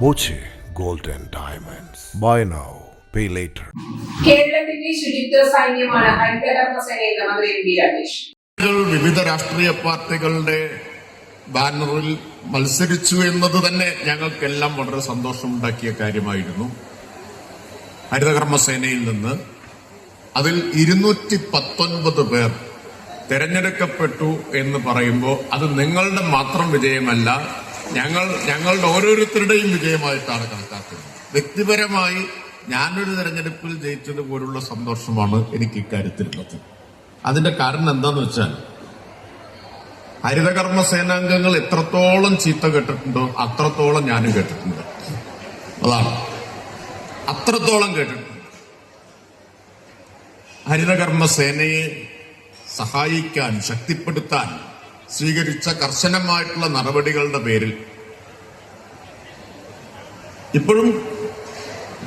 Boche gold and diamonds. Buy now pay later കേരളത്തിന്റെ ശുചിത്വ സൈന്യമാണ് ഹൈദരാബാദ് എന്ന് മന്ത്രി എം വി രാജേഷ്. വിവിധ രാഷ്ട്രീയ പാർട്ടികളുടെ ബാനറിൽ മത്സരിച്ചു എന്നത് തന്നെ ഞങ്ങൾക്കെല്ലാം വളരെ സന്തോഷമുണ്ടാക്കിയ കാര്യമായിരുന്നു. ഹരിതകർമ്മസേനയിൽ നിന്ന് അതിൽ ഇരുന്നൂറ്റി പത്തൊൻപത് പേർ തെരഞ്ഞെടുക്കപ്പെട്ടു എന്ന് പറയുമ്പോൾ അത് നിങ്ങളുടെ മാത്രം വിജയമല്ല ഞങ്ങൾ ഞങ്ങളുടെ ഓരോരുത്തരുടെയും വിജയമായിട്ടാണ് കണക്കാക്കുന്നത്. വ്യക്തിപരമായി ഞാനൊരു തെരഞ്ഞെടുപ്പിൽ ജയിച്ചത് പോലുള്ള സന്തോഷമാണ് എനിക്ക് ഇക്കാര്യത്തിലുള്ളത്. അതിന്റെ കാരണം എന്താന്ന് വെച്ചാൽ ഹരിതകർമ്മ സേനാംഗങ്ങൾ എത്രത്തോളം ചീത്ത കേട്ടിട്ടുണ്ടോ അത്രത്തോളം ഞാനും കേട്ടിട്ടുണ്ട്. അതാണ്. അത്രത്തോളം കേട്ടിട്ടുണ്ട്. ഹരിതകർമ്മ സേനയെ സഹായിക്കാൻ ശക്തിപ്പെടുത്താൻ സ്വീകരിച്ച കർശനമായിട്ടുള്ള നടപടികളുടെ പേരിൽ. ഇപ്പോഴും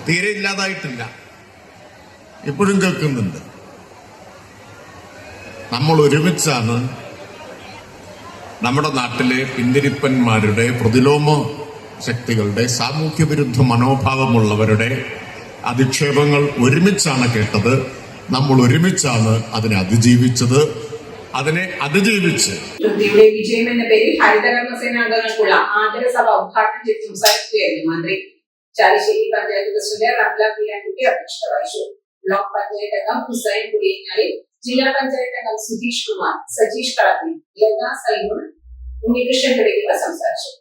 തീരെ ഇല്ലാതായിട്ടില്ല. ഇപ്പോഴും കേൾക്കുന്നുണ്ട്. നമ്മൾ ഒരുമിച്ചാണ് നമ്മുടെ നാട്ടിലെ പിന്തിരിപ്പന്മാരുടെ പ്രതിലോമ ശക്തികളുടെ സാമൂഹ്യ വിരുദ്ധ മനോഭാവമുള്ളവരുടെ അധിക്ഷേപങ്ങൾ ഒരുമിച്ചാണ് കേട്ടത്. നമ്മൾ ഒരുമിച്ചാണ് അതിനെ അതിജീവിച്ചത്. അതിനെ അതിജീവിച്ച്. പൃഥ്വിയുടെ വിജയം എന്ന പേരിൽ ഹരിതകർമ്മസേന അംഗങ്ങൾക്കുള്ള ആദരസഭ ഉദ്ഘാടനം ചെയ്ത് സംസാരിക്കുകയായിരുന്നു മന്ത്രി. ചാലിശ്ശേരി പഞ്ചായത്ത് പ്രസിഡന്റ് റംല പീരാൻകുട്ടി അധ്യക്ഷത വഹിച്ചു. ബ്ലോക്ക് പഞ്ചായത്ത് അംഗം ഹുസൈൻ ജില്ലാ പഞ്ചായത്ത് അംഗം സുധീഷ് കുമാർ സജീഷ് കളത്തിൽ ലത സൈമൺ ഉണ്ണികൃഷ്ണൻ തുടങ്ങിയവർ സംസാരിച്ചു.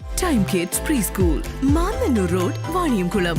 Time kids pre school Road, road Vaniyamkulam